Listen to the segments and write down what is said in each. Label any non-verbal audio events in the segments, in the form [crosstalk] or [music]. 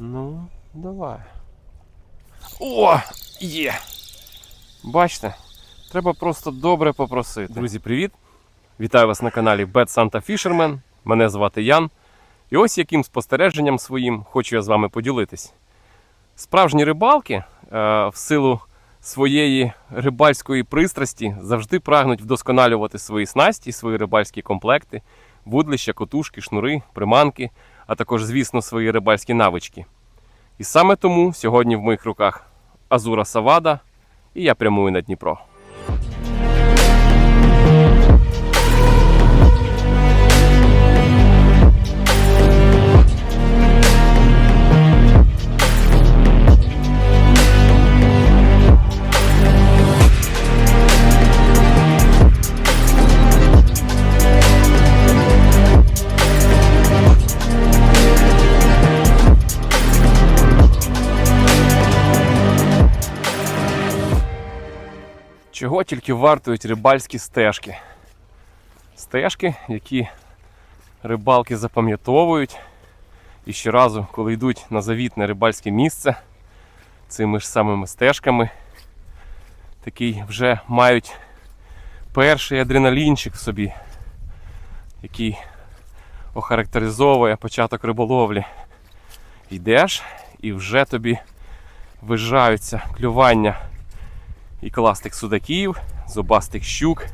Ну, давай. О! Є! Бачите, треба просто добре попросити. Друзі, привіт! Вітаю вас на каналі Bad Santa Fisherman. Мене звати Ян. І ось яким спостереженням своїм хочу я з вами поділитись. Справжні рибалки е, в силу своєї рибальської пристрасті завжди прагнуть вдосконалювати свої снасті, свої рибальські комплекти, вудлища, котушки, шнури, приманки, а також, звісно, свої рибальські навички. І саме тому сьогодні в моїх руках Азура Савада, і я прямую на Дніпро. Тільки вартують рибальські стежки. Стежки, які рибалки запам'ятовують. І щоразу, коли йдуть на завітне рибальське місце, цими ж самими стежками, такий вже мають перший адреналінчик в собі, який охарактеризовує початок риболовлі. Йдеш і вже тобі вижаються клювання і кластик судаків, зубастих щук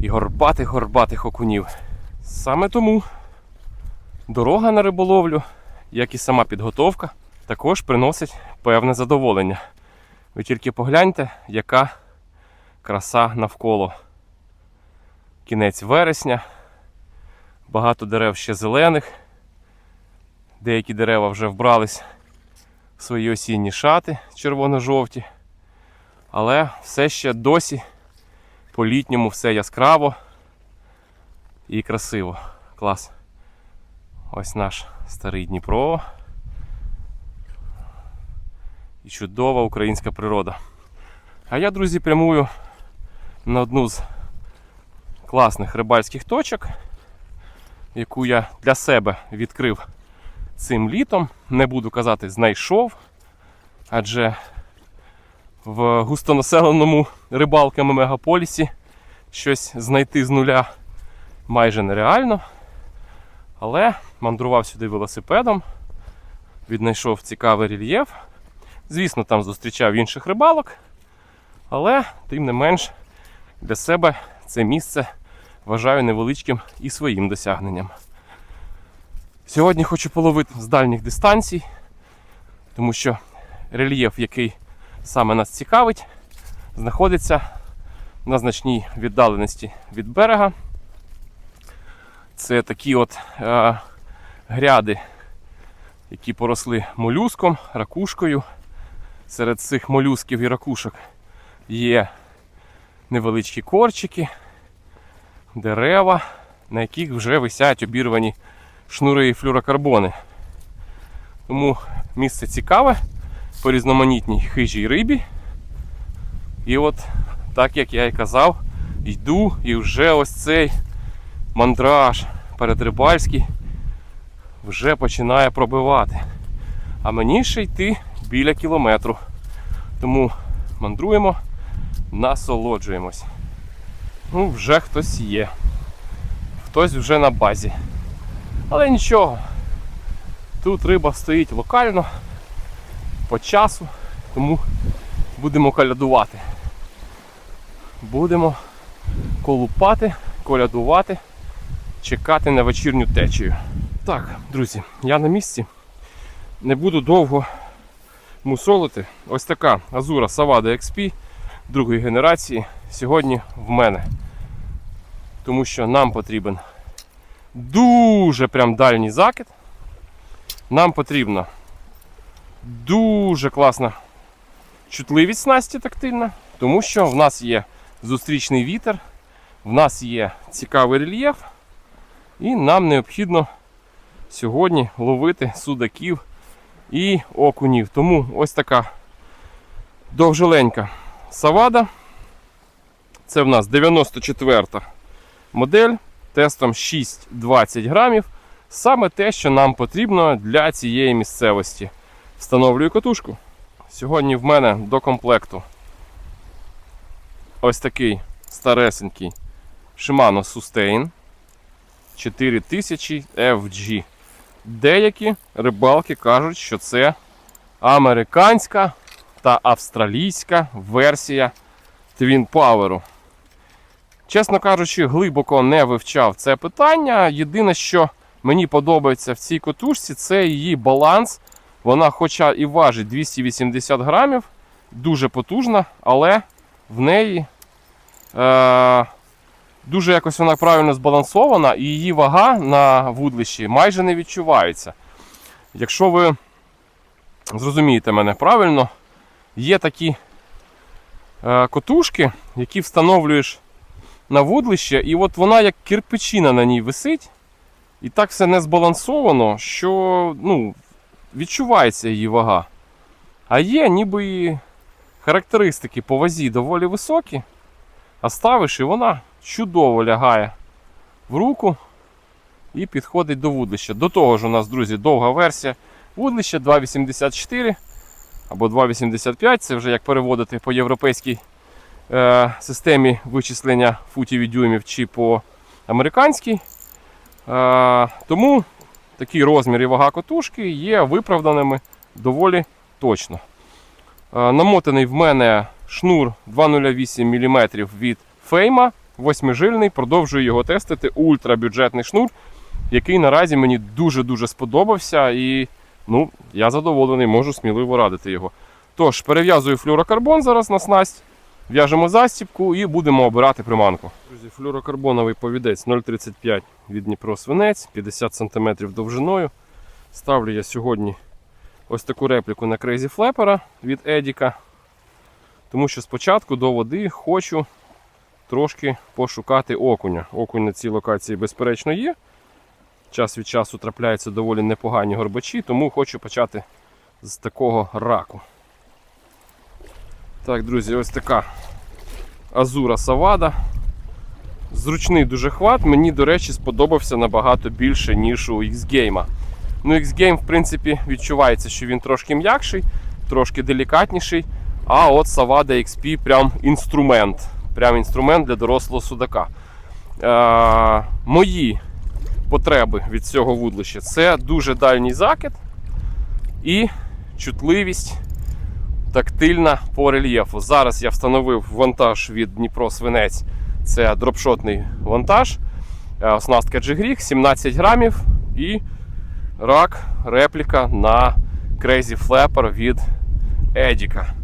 і горбатих-горбатих окунів. Саме тому дорога на риболовлю, як і сама підготовка, також приносить певне задоволення. Ви тільки погляньте, яка краса навколо. Кінець вересня, багато дерев ще зелених, деякі дерева вже вбрались в свої осінні шати червоно-жовті. Але все ще досі по-літньому все яскраво і красиво. Клас. Ось наш старий Дніпро. І чудова українська природа. А я, друзі, прямую на одну з класних рибальських точок, яку я для себе відкрив цим літом. Не буду казати, знайшов, адже в густонаселеному рибалками мегаполісі щось знайти з нуля майже нереально. Але мандрував сюди велосипедом, віднайшов цікавий рельєф. Звісно, там зустрічав інших рибалок, але тим не менш для себе це місце вважаю невеличким і своїм досягненням. Сьогодні хочу половити з дальніх дистанцій, тому що рельєф, який саме нас цікавить, знаходиться на значній віддаленості від берега. Це такі от е, гряди, які поросли молюском, ракушкою. Серед цих молюсків і ракушок є невеличкі корчики, дерева, на яких вже висять обірвані шнури і флюрокарбони. Тому місце цікаве по різноманітній хижій рибі. І от, так як я і казав, йду і вже ось цей мандраж передрибальський вже починає пробивати. А мені ще йти біля кілометру. Тому мандруємо, насолоджуємось. Ну, вже хтось є. Хтось вже на базі. Але нічого. Тут риба стоїть локально по часу, тому будемо колядувати. Будемо колупати, колядувати, чекати на вечірню течію. Так, друзі, я на місці. Не буду довго мусолити. Ось така Азура Savada XP другої генерації сьогодні в мене. Тому що нам потрібен дуже прям дальній закид. Нам потрібно дуже класна чутливість снасті тактильна, тому що в нас є зустрічний вітер, в нас є цікавий рельєф, і нам необхідно сьогодні ловити судаків і окунів. Тому ось така довжеленька савада. Це в нас 94 модель тестом 6-20 грамів. Саме те, що нам потрібно для цієї місцевості. Встановлюю котушку. Сьогодні в мене до комплекту ось такий старесенький Shimano Sustain 4000 FG. Деякі рибалки кажуть, що це американська та австралійська версія Twin Power. Чесно кажучи, глибоко не вивчав це питання. Єдине, що мені подобається в цій котушці, це її баланс. Вона, хоча і важить 280 грамів, дуже потужна, але в неї е, дуже якось вона правильно збалансована, і її вага на вудлищі майже не відчувається. Якщо ви зрозумієте мене правильно, є такі е, котушки, які встановлюєш на вудлище, і от вона як кирпичина на ній висить, і так все не збалансовано, що ну, відчувається її вага. А є ніби і характеристики по вазі доволі високі, а ставиш і вона чудово лягає в руку і підходить до вудлища. До того ж, у нас, друзі, довга версія вудлища 2,84 або 2,85. Це вже як переводити по європейській е, системі вичислення футів і дюймів чи по американській. Е, тому такий розмір і вага котушки є виправданими доволі точно. Е, намотаний в мене шнур 208 мм від Фейма, восьмижильний, продовжую його тестити. Ультрабюджетний шнур, який наразі мені дуже-дуже сподобався. І ну, я задоволений, можу сміливо радити його. Тож, перев'язую флюрокарбон зараз на снасть, в'яжемо застібку і будемо обирати приманку. Друзі, флюрокарбоновий повідець 0,35 від Дніпро свинець, 50 см довжиною. Ставлю я сьогодні ось таку репліку на Crazy Flapper від Едіка. Тому що спочатку до води хочу трошки пошукати окуня. Окунь на цій локації, безперечно, є. Час від часу трапляються доволі непогані горбачі, тому хочу почати з такого раку. Так, друзі, ось така Азура Савада. Зручний дуже хват. Мені, до речі, сподобався набагато більше, ніж у X-Game. Ну, X-Game, в принципі, відчувається, що він трошки м'якший, трошки делікатніший. А от Savada XP прям інструмент. Прям інструмент для дорослого судака. Е, мої потреби від цього вудлища це дуже дальній закид і чутливість тактильна по рельєфу. Зараз я встановив вантаж від Дніпро Свинець. Це дропшотний вантаж. Е, Оснастка G-Grig, 17 грамів і рак, репліка на Crazy Flapper від Едіка.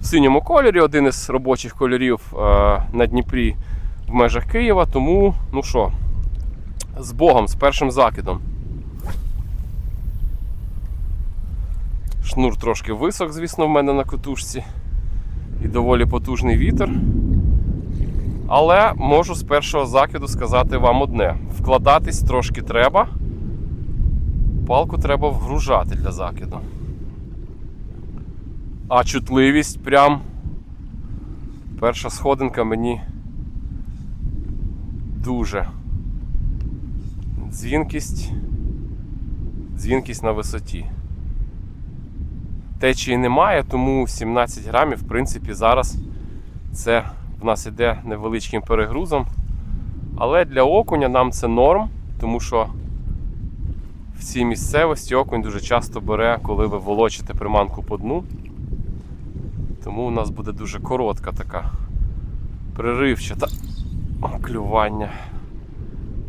В синьому кольорі, один із робочих кольорів е, на Дніпрі в межах Києва. Тому, ну що, з Богом, з першим закидом. Шнур трошки висох, звісно, в мене на котушці. І доволі потужний вітер. Але можу з першого закиду сказати вам одне: вкладатись трошки треба. Палку треба вгружати для закиду. А чутливість прям. Перша сходинка мені дуже. Дзвінкість. Дзвінкість на висоті. Течії немає, тому 17 грамів, в принципі, зараз це в нас іде невеличким перегрузом. Але для окуня нам це норм, тому що в цій місцевості окунь дуже часто бере, коли ви волочите приманку по дну. Тому у нас буде дуже коротка така приривчата клювання.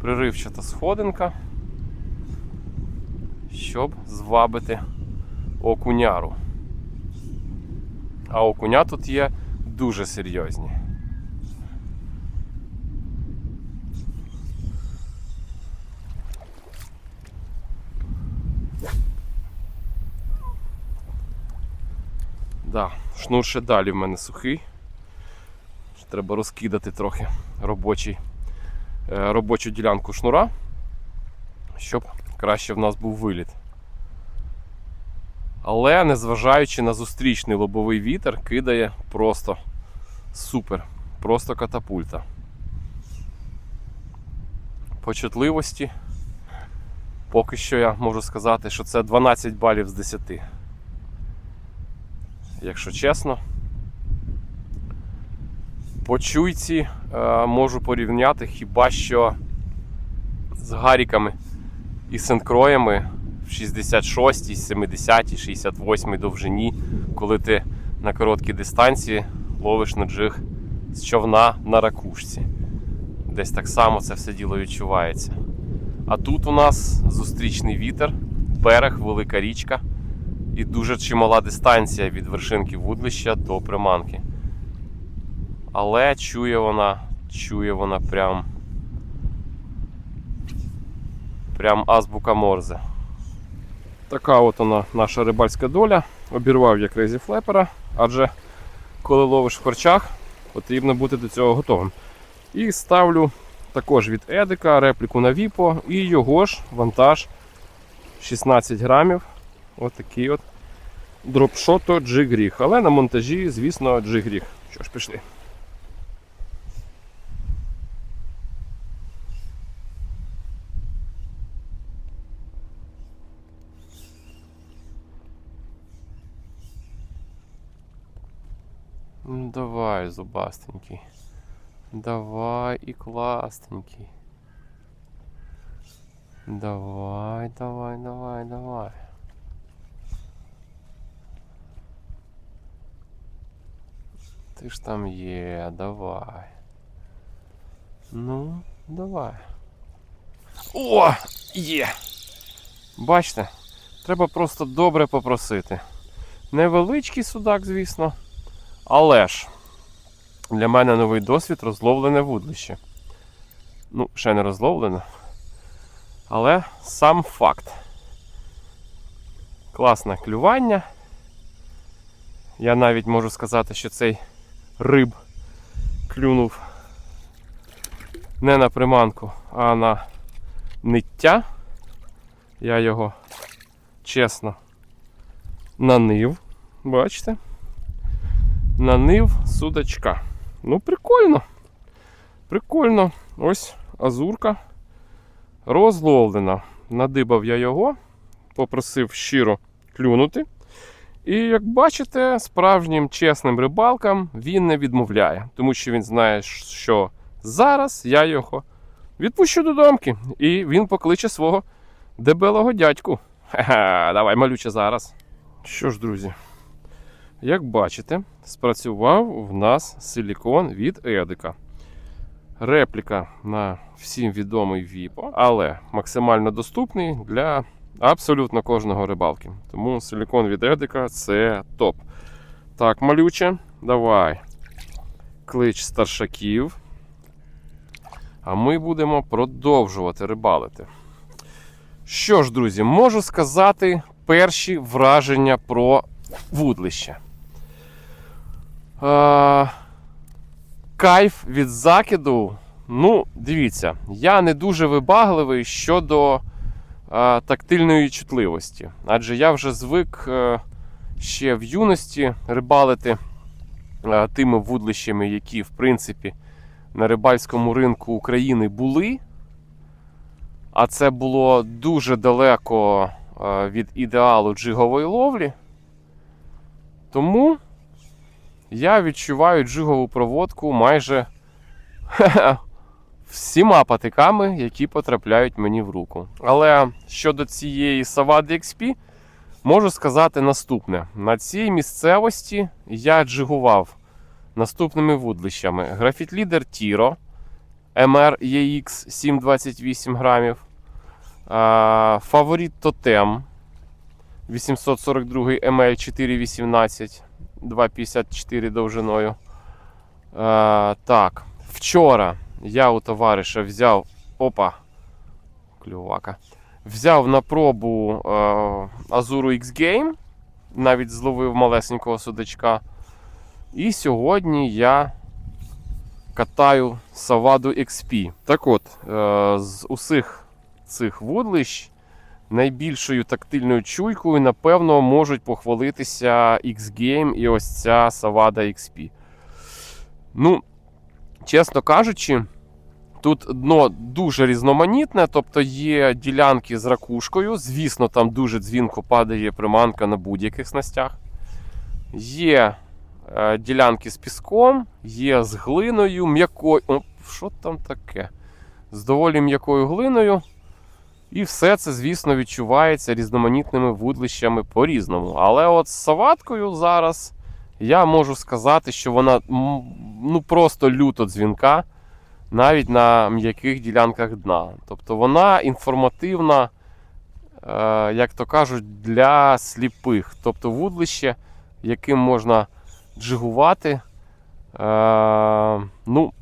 Приривчата сходинка, щоб звабити окуняру. А окуня тут є дуже серйозні. Да, шнур ще далі в мене сухий. Треба розкидати трохи робочий, е, робочу ділянку шнура, щоб краще в нас був виліт. Але незважаючи на зустрічний лобовий вітер, кидає просто супер, просто катапульта. По чутливості, Поки що я можу сказати, що це 12 балів з 10. Якщо чесно. По чуйці е, можу порівняти хіба що з гаріками і синкроями в 66, 70, 68 довжині, коли ти на короткій дистанції ловиш на джиг з човна на ракушці. Десь так само це все діло відчувається. А тут у нас зустрічний вітер, берег, велика річка і дуже чимала дистанція від вершинки вудлища до приманки. Але чує вона, чує вона прям. Прям азбука Морзе. Така от вона наша рибальська доля. Обірвав я крейзі флепера, адже коли ловиш в корчах, потрібно бути до цього готовим. І ставлю також від Едика репліку на Віпо і його ж вантаж 16 грамів. Отакий от дропшото джигріг. Але на монтажі, звісно, джигріг. Що ж, пішли. Ну давай, зубастенький. Давай і класненький. Давай, давай, давай, давай. Ти ж там є, давай. Ну, давай. О! Є! Бачите, треба просто добре попросити. Невеличкий судак, звісно. Але ж для мене новий досвід розловлене вудлище. Ну, ще не розловлене. Але сам факт. Класне клювання. Я навіть можу сказати, що цей риб клюнув не на приманку, а на ниття. Я його чесно нанив. Бачите? нанив судачка. Ну, прикольно. Прикольно. Ось азурка розловлена. Надибав я його, попросив щиро клюнути. І як бачите, справжнім чесним рибалкам він не відмовляє, тому що він знає, що зараз я його відпущу до домки, і він покличе свого дебелого дядьку. Ха-ха, давай малюче зараз. Що ж, друзі, як бачите, спрацював в нас силікон від Едика. Репліка на всім відомий Віпо, але максимально доступний для абсолютно кожного рибалки. Тому силікон від Едика це топ. Так, малюче, давай. Клич старшаків. А ми будемо продовжувати рибалити. Що ж, друзі, можу сказати перші враження про вудлище. Е, кайф від закиду. Ну, дивіться, я не дуже вибагливий щодо е, тактильної чутливості. Адже я вже звик е, ще в юності рибалити е, тими вудлищами, які, в принципі, на рибальському ринку України були. А це було дуже далеко е, від ідеалу джигової ловлі. Тому я відчуваю джигову проводку майже [laughs] всіма патиками, які потрапляють мені в руку. Але щодо цієї Савади XP, можу сказати наступне: на цій місцевості я джигував наступними вудлищами: графіт-лідер Тіро MR EX 728 грамів, Фаворит Тотем 842 ML 418. 2,54 довжиною. Е, так, вчора я у товариша взяв. Опа! Клювака. Взяв на пробу е, Azuru X-Game, навіть зловив малесенького судачка. І сьогодні я катаю Саваду XP. Так от, е, з усіх цих вудлищ найбільшою тактильною чуйкою, напевно, можуть похвалитися X-Game і ось ця Savada XP. Ну, чесно кажучи, Тут дно дуже різноманітне, тобто є ділянки з ракушкою. Звісно, там дуже дзвінко падає приманка на будь-яких снастях. Є е, ділянки з піском, є з глиною, м'якою. О, що там таке? З доволі м'якою глиною. І все це, звісно, відчувається різноманітними вудлищами по-різному. Але от з саваткою зараз я можу сказати, що вона ну, просто люто дзвінка навіть на м'яких ділянках дна. Тобто вона інформативна, е, як то кажуть, для сліпих. Тобто вудлище, яким можна джигувати е, ну,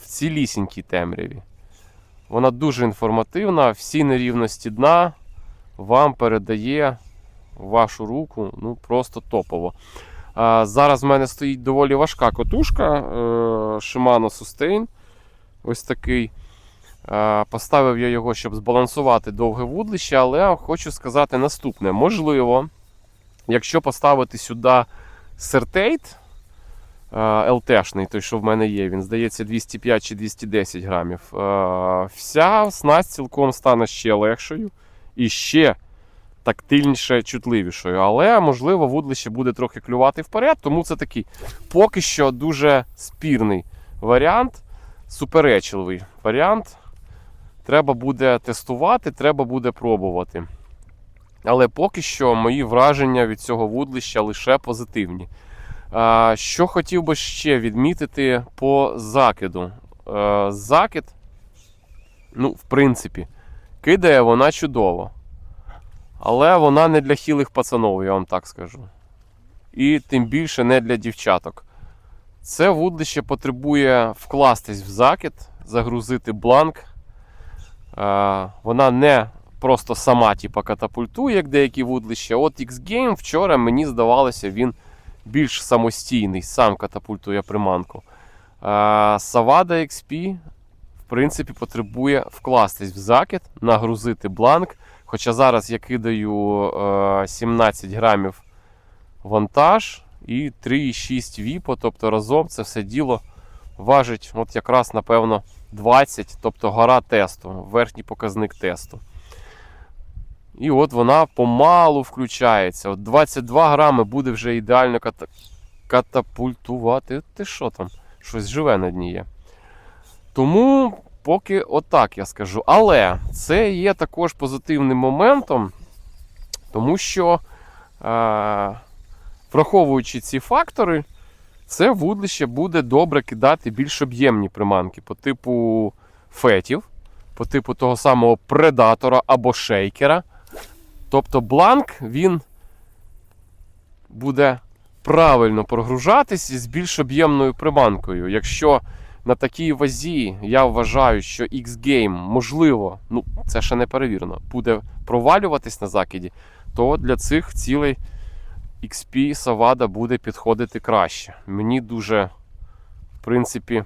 в цілісінькій темряві. Вона дуже інформативна, всі нерівності дна вам передає вашу руку ну, просто топово. А, зараз в мене стоїть доволі важка котушка е, Shimano Sustain. Ось такий. Поставив я його, щоб збалансувати довге вудлище, але хочу сказати наступне. Можливо, якщо поставити сюди сертейт ЛТшний, той, що в мене є, він здається 205 чи 210 грамів. е, Вся снасть цілком стане ще легшою і ще тактильніше, чутливішою. Але, можливо, вудлище буде трохи клювати вперед, тому це такий поки що дуже спірний варіант, суперечливий варіант. Треба буде тестувати, треба буде пробувати. Але поки що мої враження від цього вудлища лише позитивні. Що хотів би ще відмітити по закиду. Е, Закид, ну, в принципі, кидає вона чудово. Але вона не для хілих пацанов, я вам так скажу. І тим більше не для дівчаток. Це вудлище потребує вкластись в закид, загрузити бланк. Е, Вона не просто сама типу, катапультує, як деякі вудлища. От X-Game вчора мені здавалося, він більш самостійний, сам катапультує приманку. Савада XP, в принципі, потребує вкластись в закид, нагрузити бланк. Хоча зараз я кидаю е, 17 грамів вантаж і 3,6 віпо, тобто разом це все діло важить от якраз, напевно, 20, тобто гора тесту, верхній показник тесту. І от вона помалу включається. От 22 грами буде вже ідеально ката... катапультувати. Ти що там? Щось живе на дні є. Тому поки отак я скажу. Але це є також позитивним моментом, тому що, е, враховуючи ці фактори, це вудлище буде добре кидати більш об'ємні приманки по типу фетів, по типу того самого предатора або шейкера. Тобто бланк він буде правильно прогружатись з більш об'ємною приманкою. Якщо на такій вазі я вважаю, що X-Game можливо, ну це ще не перевірено, буде провалюватись на закиді, то для цих цілей XP Savada буде підходити краще. Мені дуже, в принципі,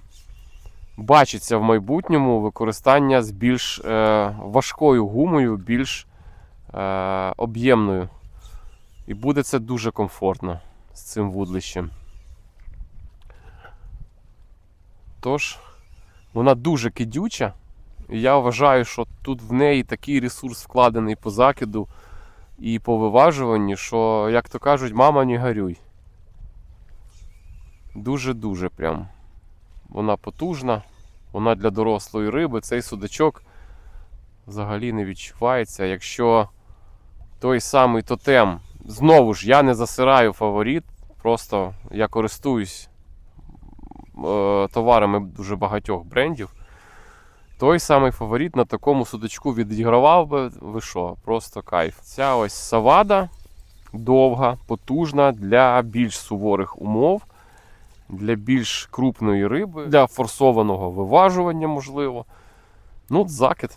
бачиться в майбутньому використання з більш е, важкою гумою, більш об'ємною. І буде це дуже комфортно з цим вудлищем. Тож, вона дуже кидюча. І я вважаю, що тут в неї такий ресурс вкладений по закиду і по виважуванню, що, як то кажуть, мама не горюй. Дуже-дуже прям. Вона потужна, вона для дорослої риби, цей судачок взагалі не відчувається. Якщо той самий тотем, знову ж я не засираю фаворит, просто я користуюсь е, товарами дуже багатьох брендів. Той самий фаворит на такому судочку відігравав би, ви що, просто кайф. Ця ось савада довга, потужна для більш суворих умов, для більш крупної риби, для форсованого виважування, можливо. Ну, закид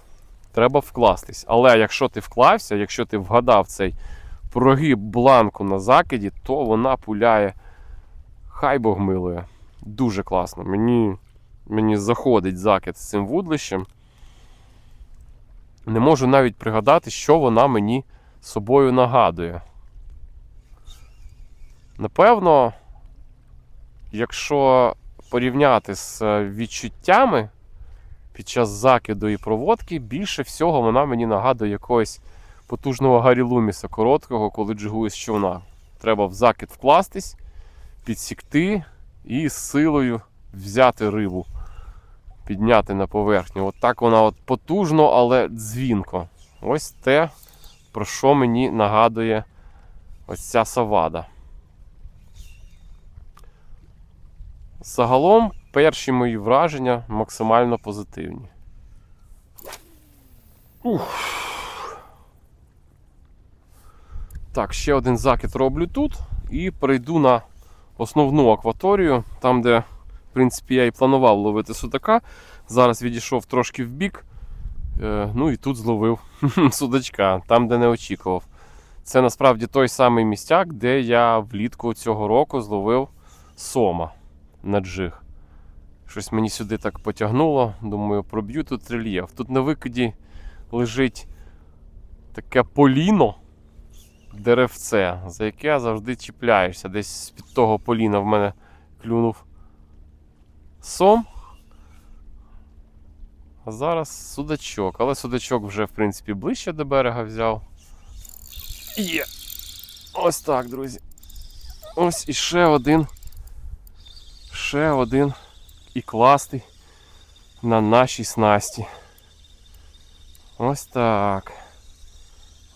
треба вкластись. Але якщо ти вклався, якщо ти вгадав цей прогиб бланку на закиді, то вона пуляє. Хай Бог милує. Дуже класно. Мені, мені заходить закид з цим вудлищем. Не можу навіть пригадати, що вона мені собою нагадує. Напевно, якщо порівняти з відчуттями під час закиду і проводки, більше всього вона мені нагадує якогось потужного Гаррі Луміса короткого, коли джигує з човна. Треба в закид вкластись, підсікти і з силою взяти рибу, підняти на поверхню. От так вона от потужно, але дзвінко. Ось те, про що мені нагадує ось ця савада. Загалом перші мої враження максимально позитивні. Ух. Так, ще один закид роблю тут і перейду на основну акваторію, там, де, в принципі, я і планував ловити судака. Зараз відійшов трошки в бік. Е, ну і тут зловив [laughs] судачка, там, де не очікував. Це насправді той самий містяк, де я влітку цього року зловив сома на джиг. Щось мені сюди так потягнуло. Думаю, проб'ю тут рельєф. Тут на викиді лежить таке поліно, деревце, за яке завжди чіпляєшся. Десь з-під того поліна в мене клюнув сом. А зараз судачок. Але судачок вже, в принципі, ближче до берега взяв. Є! Ось так, друзі. Ось іще один. Ще один і класний на нашій снасті. Ось так.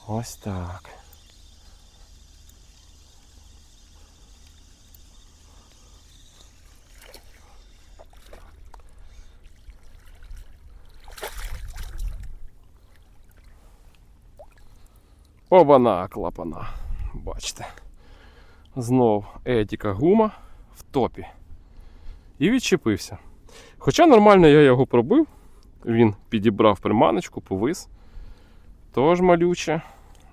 Ось так. Обана, клапана. Бачите. Знов етіка гума в топі. І відчепився. Хоча нормально я його пробив, він підібрав приманочку, повис. Тож малюче.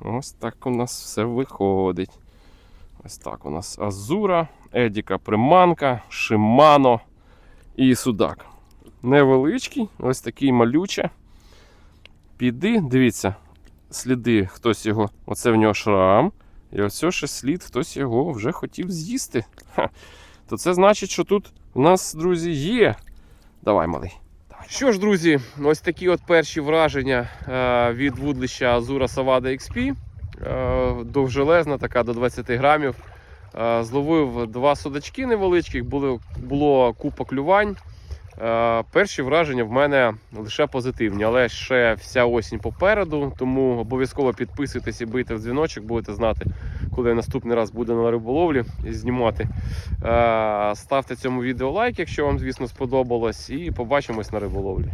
Ось так у нас все виходить. Ось так у нас Азура, Едіка приманка, Шимано і Судак. Невеличкий, ось такий малюче. Піди, дивіться, сліди, хтось його, оце в нього шрам. І ось ще слід, хтось його вже хотів з'їсти. То це значить, що тут у нас, друзі, є. Давай, малий. Що ж, друзі, ось такі от перші враження е, від вудлища Азура Савада XP. Е, довжелезна, така до 20 грамів. Е, зловив два судачки невеличких, було, було купа клювань. Е, перші враження в мене лише позитивні, але ще вся осінь попереду, тому обов'язково підписуйтесь і бийте в дзвіночок, будете знати, коли я наступний раз буде на риболовлі знімати. Е, Ставте цьому відео лайк, якщо вам, звісно, сподобалось, і побачимось на риболовлі.